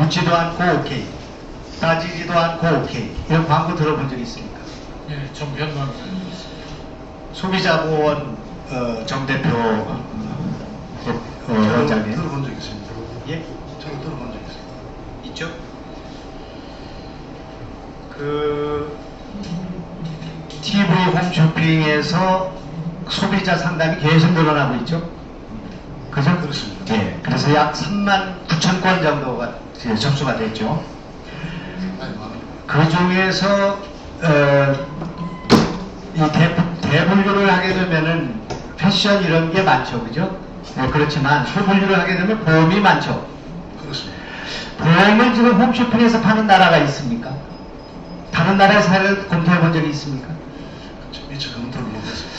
묻지도 않고 오케이. 따지지도 않고 오케이. 이런 광고 들어본 적 있습니까? 예, 좀 변동이 소비자보원 어, 정 대표 어, 어, 원장님. 들어본 적 있습니다. 예? 저는 들어본 적 있습니다. 있죠? 그 TV 홈쇼핑에서 소비자 상담이 계속 늘어나고 있죠? 그죠? 그렇습니다. 예. 그래서 약 3만 9천 건 정도가 이제 접수가 됐죠. 그 중에서 어, 이 대, 대분류를 하게 되면은 패션 이런 게 많죠, 그죠? 어, 그렇지만 소분류를 하게 되면 보험이 많죠. 그렇습니다. 보험을 지금 홈쇼핑에서 파는 나라가 있습니까? 다른 나라의 사례를 검토해 본 적이 있습니까? 미처 검토를 못했습니다.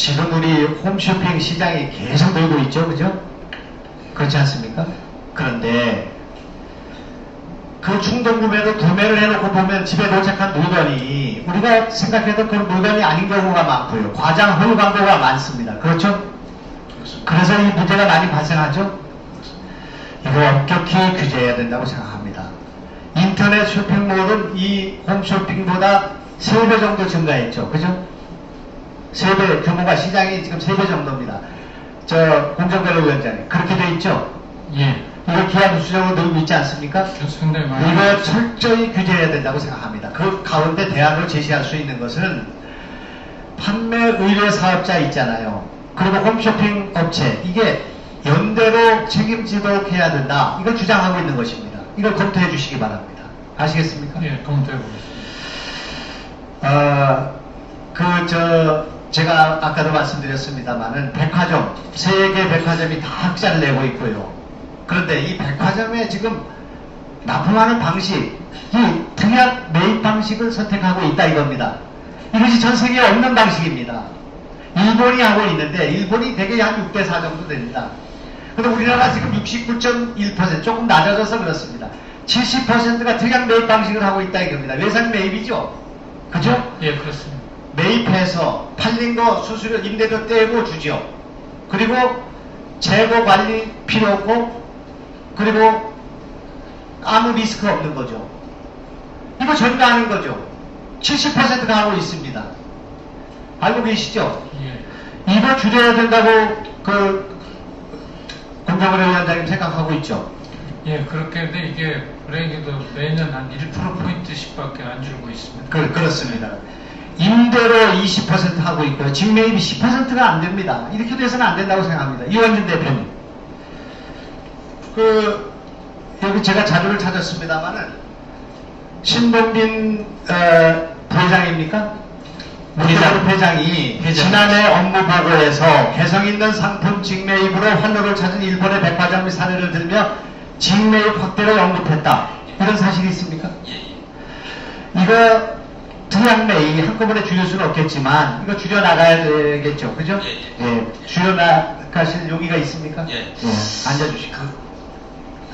지금 우리 홈쇼핑 시장이 계속 늘고 있죠, 그죠? 그렇지 않습니까? 그런데 그 충동 구매로 구매를 해놓고 보면 집에 도착한 물건이 우리가 생각해도 그런 물건이 아닌 경우가 많고요. 과장 허위 광고가 많습니다. 그렇죠? 그래서 이 문제가 많이 발생하죠? 이거 엄격히 규제해야 된다고 생각합니다. 인터넷 쇼핑몰은 이 홈쇼핑보다 3배 정도 증가했죠. 그죠? 3배, 규모가 시장이 지금 3배 정도입니다. 저 공정거래위원장님, 그렇게 돼 있죠? 예, 이거 기한 수정으로 늘고 있지 않습니까? 상당히 많이 이거 철저히 규제해야 된다고 생각합니다. 그 가운데 대안을 제시할 수 있는 것은 판매 의뢰 사업자 있잖아요. 그리고 홈쇼핑 업체 이게 연대로 책임지도록 해야 된다. 이걸 주장하고 있는 것입니다. 이걸 검토해 주시기 바랍니다. 아시겠습니까? 예, 검토해 보겠습니다. 어, 그, 저, 제가 아까도 말씀드렸습니다만은 백화점, 세계 백화점이 다 학자를 내고 있고요. 그런데 이 백화점에 지금 납품하는 방식, 이 특약 매입 방식을 선택하고 있다 이겁니다. 이것이 전 세계에 없는 방식입니다. 일본이 하고 있는데, 일본이 대개 한 6대 4 정도 됩니다. 근데 우리나라 지금 69.1% 조금 낮아져서 그렇습니다. 70%가 특약 매입 방식을 하고 있다 이겁니다. 외상 매입이죠? 그죠? 예, 그렇습니다. 매입해서 팔린 거 수수료 임대료 떼고 주죠. 그리고 재고 관리 필요 없고 그리고 아무 리스크 없는 거죠. 이거 전가하는 거죠. 70%가 하고 있습니다. 알고 계시죠? 예, 이거 줄여야 된다고 그 공정거래위원장님 생각하고 있죠. 예, 그렇게 했는데 이게 브레이크도 매년 한 1%포인트씩밖에 안 줄고 있습니다. 그, 그렇습니다. 임대로 20% 하고 있고요. 직매입이 10%가 안 됩니다. 이렇게 돼서는 안 된다고 생각합니다. 이원준 대표님. 그, 여기 제가 자료를 찾았습니다만은, 신동빈, 어, 부회장입니까? 회장. 회장이 회장. 지난해 업무 보고에서 개성 있는 상품 직매입으로 환호를 찾은 일본의 백화점의 사례를 들며 직매입 확대를 언급했다. 이런 사실이 있습니까? 이거 특약 매입 한꺼번에 줄일 수는 없겠지만 이거 줄여 나가야 되겠죠, 그죠? 예, 줄여 나가실 용의가 있습니까? 예. 앉아주시고.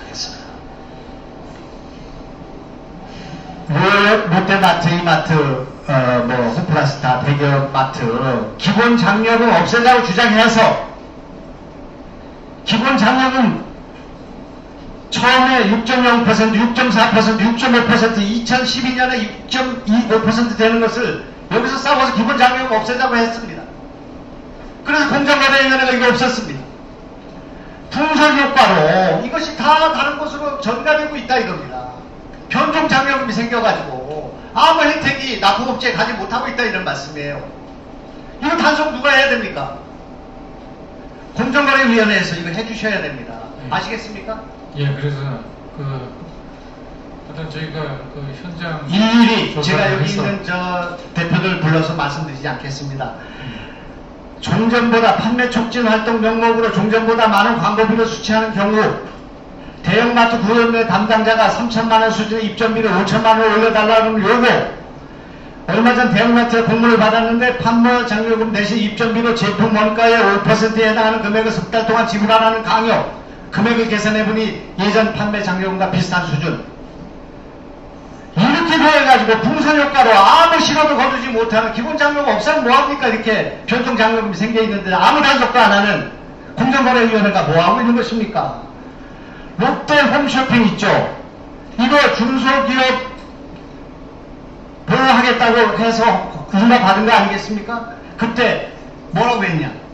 알겠습니다. 롯- 롯데마트, 이마트, 어, 뭐, 호프라스타, 대기업마트, 기본 장려금 없애자고 주장해서, 기본 장려금 처음에 6.0%, 6.4%, 6.5%, 2012년에 6.25% 되는 것을 여기서 싸워서 기본 장려금 없애자고 했습니다. 그래서 공정거래위원회가 이거 없었습니다. 풍선 효과로 이것이 다 다른 곳으로 전가되고 있다 이겁니다. 변종 장려금이 생겨가지고 아무 혜택이 납품업체에 가지 못하고 있다 이런 말씀이에요. 이거 단속 누가 해야 됩니까? 공정거래위원회에서 이거 해주셔야 됩니다. 네. 아시겠습니까? 예, 그래서 그 어떤 저희가 그 현장 일일이 제가 여기 해서 있는 저 대표들 불러서 말씀드리지 않겠습니다. 종전보다 판매 촉진 활동 명목으로 종전보다 많은 광고비를 수취하는 경우 대형마트 구역내 담당자가 3천만 원 수준의 입점비를 5천만 원 올려달라는 요구 얼마 전 대형마트에 공문을 받았는데 판매 장려금 대신 입점비로 제품 원가의 5%에 해당하는 금액을 석 달 동안 지불하라는 강요 금액을 계산해보니 예전 판매 장려금과 비슷한 수준 이렇게 돼가지고 풍선 효과로 아무 실험을 거두지 못하는 기본 장려금 없으면 뭐합니까 이렇게 변동 장려금이 생겨 있는데 아무 단속도 안 하는 공정거래위원회가 뭐하고 있는 것입니까? 롯데 홈쇼핑 있죠? 이거 중소기업 보호하겠다고 해서 인가 받은 거 아니겠습니까? 그때 뭐라고 했냐?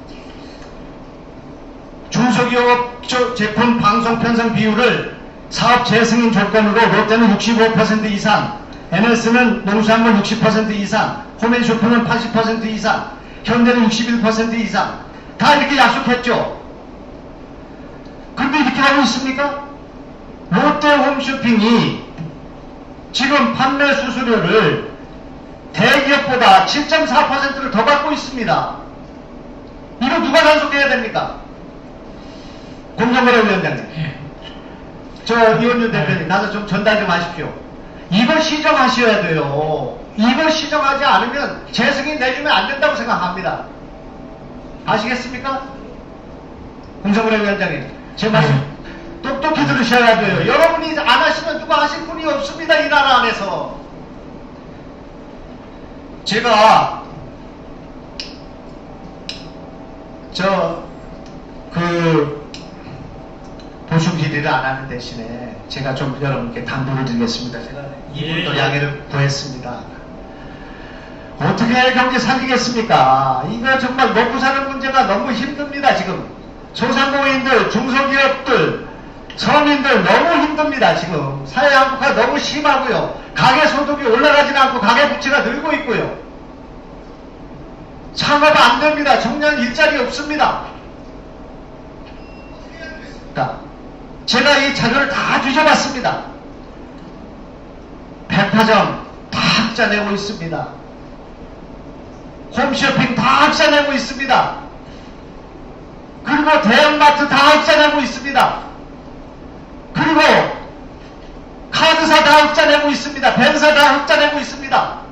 중소기업 저- 제품 방송 편성 비율을 사업 재승인 조건으로 롯데는 65% 이상, NS는 농수산물 60% 이상, 홈앤쇼핑은 80% 이상, 현대는 61% 이상 다 이렇게 약속했죠. 근데 이렇게 하고 있습니까? 롯데 홈쇼핑이 지금 판매 수수료를 대기업보다 7.4%를 더 받고 있습니다. 이거 누가 단속해야 됩니까? 공정거래위원장님. 예. 저 이원준 대표님 가서 좀 전달 좀 하십시오. 이거 시정하셔야 돼요. 이거 시정하지 않으면 재승인 내주면 안 된다고 생각합니다. 아시겠습니까? 공정거래 위원장님 제 말씀 똑똑히 들으셔야 돼요. 여러분이 안 하시면 누가 하실 분이 없습니다. 이 나라 안에서. 제가 저 그 보충 비리를 안 하는 대신에 제가 좀 여러분께 당부를 드리겠습니다. 제가 이분도 예. 양해를 구했습니다. 어떻게 경제 살리겠습니까? 이거 정말 먹고 사는 문제가 너무 힘듭니다, 지금. 소상공인들, 중소기업들, 서민들 너무 힘듭니다, 지금. 사회 한국화 너무 심하고요. 가계 소득이 올라가지 않고 가계 부채가 늘고 있고요. 창업 안 됩니다. 청년 일자리 없습니다. 자, 제가 이 자료를 다 뒤져봤습니다. 백화점 다 학자 내고 있습니다. 홈쇼핑 다 학자 내고 있습니다. 그리고 대형마트 다 학자 내고 있습니다. 그리고 카드사 다 흑자 내고 있습니다. 벤사 다 흑자 내고 있습니다.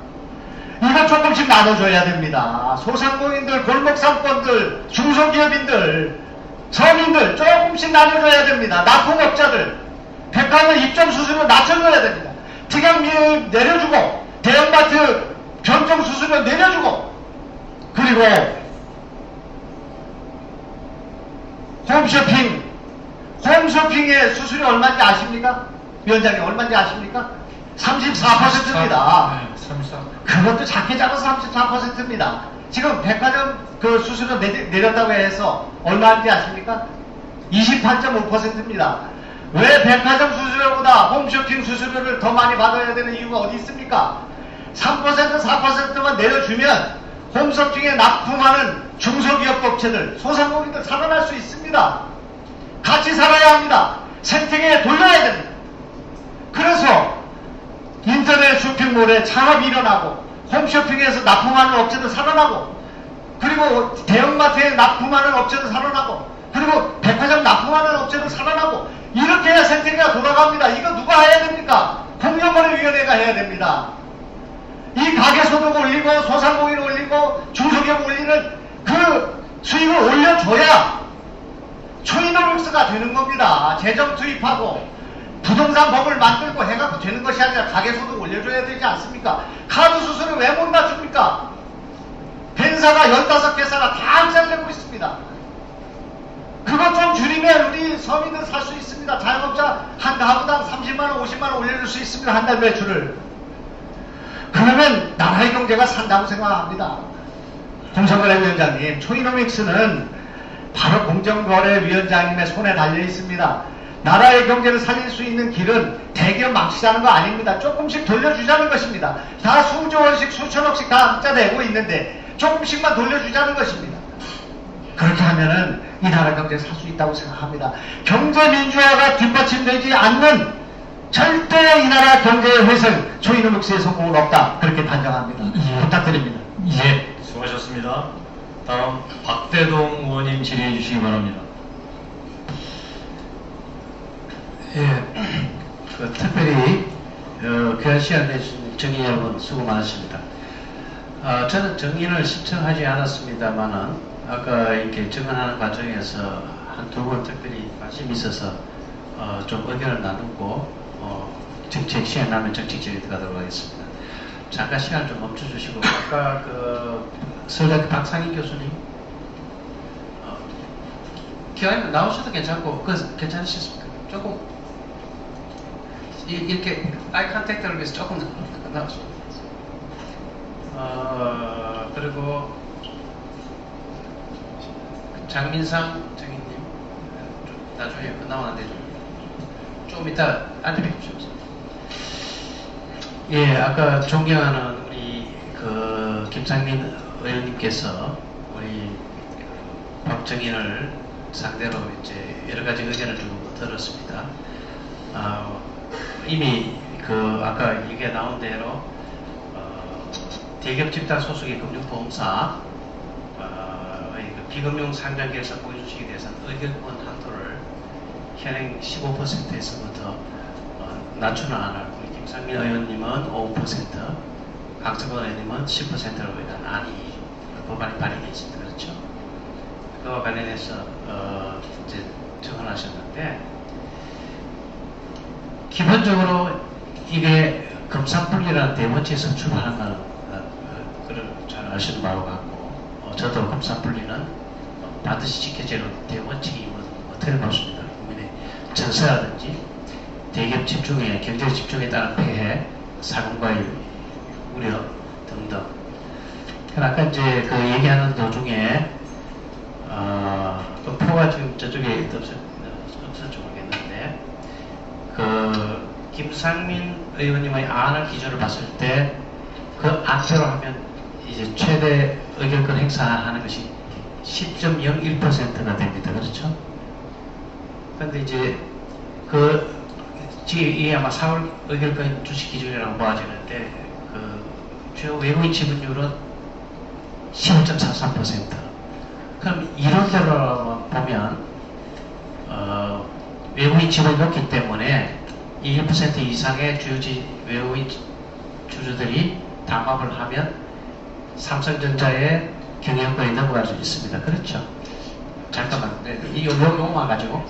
이거 조금씩 나눠줘야 됩니다. 소상공인들, 골목상권들, 중소기업인들, 서민들 조금씩 나눠줘야 됩니다. 납품업자들, 백화점 입점 수수료 낮춰줘야 됩니다. 특약미을 내려주고, 대형마트 변경 수수료 내려주고, 그리고 홈쇼핑, 홈쇼핑의 수수료 얼마인지 아십니까? 위원장님 얼마인지 아십니까? 34%입니다. 네, 34. 그것도 작게 잡아서 34%입니다. 지금 백화점 그 수수료 내, 내렸다고 해서 얼마인지 아십니까? 28.5%입니다. 왜 백화점 수수료보다 홈쇼핑 수수료를 더 많이 받아야 되는 이유가 어디 있습니까? 3% 4%만 내려주면 홈쇼핑에 납품하는 중소기업 업체들, 소상공인들 살아날 수 있습니다. 같이 살아야 합니다. 생태계에 돌려야 됩니다. 그래서 인터넷 쇼핑몰에 창업이 일어나고 홈쇼핑에서 납품하는 업체도 살아나고 그리고 대형마트에 납품하는 업체도 살아나고 그리고 백화점 납품하는 업체도 살아나고 이렇게 생태계가 돌아갑니다. 이거 누가 해야 됩니까? 공정거래위원회가 해야 됩니다. 이 가계소득 올리고 소상공인 올리고 중소기업 올리는 그 수익을 올려줘야 초이노믹스가 되는 겁니다. 재정 투입하고 부동산 법을 만들고 해갖고 되는 것이 아니라 가계소득 올려줘야 되지 않습니까? 카드 수수료 왜 못 낮춥니까? 벤사가 15개 사가 다 악잘내고 있습니다. 그것 좀 줄이면 우리 서민들 살수 있습니다. 자영업자 한 가구당 30만원, 50만원 올려줄 수 있습니다. 한 달 매출을. 그러면 나라의 경제가 산다고 생각합니다. 공정거래위원장님, 초이노믹스는 바로 공정거래위원장님의 손에 달려 있습니다. 나라의 경제를 살릴 수 있는 길은 대기업 망치자는 거 아닙니다. 조금씩 돌려주자는 것입니다. 다 수조 원씩 수천억씩 다 흑자 내고 있는데 조금씩만 돌려주자는 것입니다. 그렇게 하면은 이 나라 경제 살 수 있다고 생각합니다. 경제 민주화가 뒷받침되지 않는 절대 이 나라 경제의 회생, 초이노믹스의 성공은 없다. 그렇게 단정합니다. 예. 부탁드립니다. 예. 수고하셨습니다. 다음 박대동 의원님 질의해 주시기 바랍니다. 예, 그 특별히 어, 귀한 시간 내주신 정의 여러분 수고 많으십니다. 어, 저는 정의를 신청하지 않았습니다만은 아까 이렇게 정언하는 과정에서 한두분 특별히 관심이 있어서 어, 좀 의견을 나누고 어, 정책 시간 나면 정책 질의 들어가도록 하겠습니다. 잠깐 시간 좀 멈춰주시고 아까 그 서울대학교 박상희 교수님 어, 기왕이면 나오셔도 괜찮고 그 괜찮으셨습니까? 조금 이- 이렇게 아이 컨택트를 위해서 조금 나 어, 그리고 장민상 정인님 좀 나중에 끝나면 안 되죠. 좀 이따 앉아뵙십시오. 예, 아까 존경하는 우리 그 김상민 의원님께서 우리 박정인을 상대로 이제 여러 가지 의견을 좀 들었습니다. 아, 이미 그 아까 얘기가 나온 대로 어, 대기업 집단 소속의 금융보험사 어, 그 비금융 상장계에서 보여주시기 대해서는 의결권 한도를 현행 15%에서부터 어, 낮추는 안을 우리 김상민 의원님은 5%, 강성원 의원님은 10%로 일단 안이 법안이 발의되어 있습니다. 그렇죠? 그와 관련해서 어, 이제 정언하셨는데 기본적으로 이게 금산분리라는 대원칙에서 출발한 거는 어, 어, 그걸 잘 아시는 바와 같고 어, 저도 금산분리는 어, 반드시 지켜져야 하는 대원칙이 뭐, 뭐 틀림없습니다. 국민의 전세라든지 대기업 집중에 경제 집중에 따른 폐해, 사공과의 우려 등등. 아까 이제 그 얘기하는 도중에 어, 그 표가 지금 저쪽에 없었지 모르겠는데 그 김상민 의원님의 안을 기준으로 봤을 때그 안대로 하면 이제 최대 의결권 행사하는 것이 10.01%가 됩니다. 그렇죠? 근데 이제 그 지금 이게 아마 4월 의결권 주식 기준이라고 보아지는데 그 주요 외국인 지분율은 15.43%. 그럼 이론대로 보면 어, 외국인 지분이 높기 때문에 이1% 이상의 주요지 외국인 주주들이 담합을 하면 삼성전자의 경영권이 넘어갈 수 있습니다. 그렇죠? 잠깐만, 네, 이 요, 요, 요만 가지고.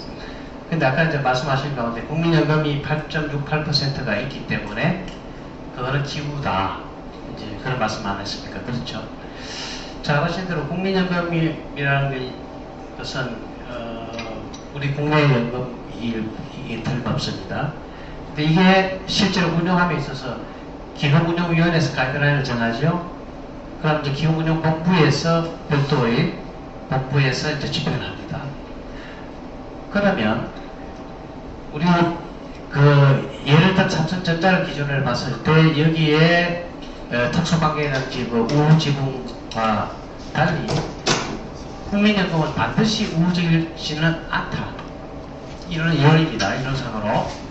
근데 아까 이제 말씀하신 가운데 국민연금이 8.68%가 있기 때문에 그거는 기부다. 이제 그런 말씀 안 했습니까? 그렇죠? 잘 아신 대로 국민연금이라는 것은 어, 우리 국내 연금이 틀림없습니다. 근데 이게 실제로 운영함에 있어서 기금운용위원회에서 가이드라인을 정하죠. 그럼 이제 기금운용본부에서 별도의 본부에서 이제 집행합니다. 그러면 우리 그 예를 들어 삼성전자를 기준으로 봤을 때 여기에 어, 특수관계라든지 그 우후지분과 달리 국민연금은 반드시 우후적이지는 않다. 이런 이론입니다. 이론상으로.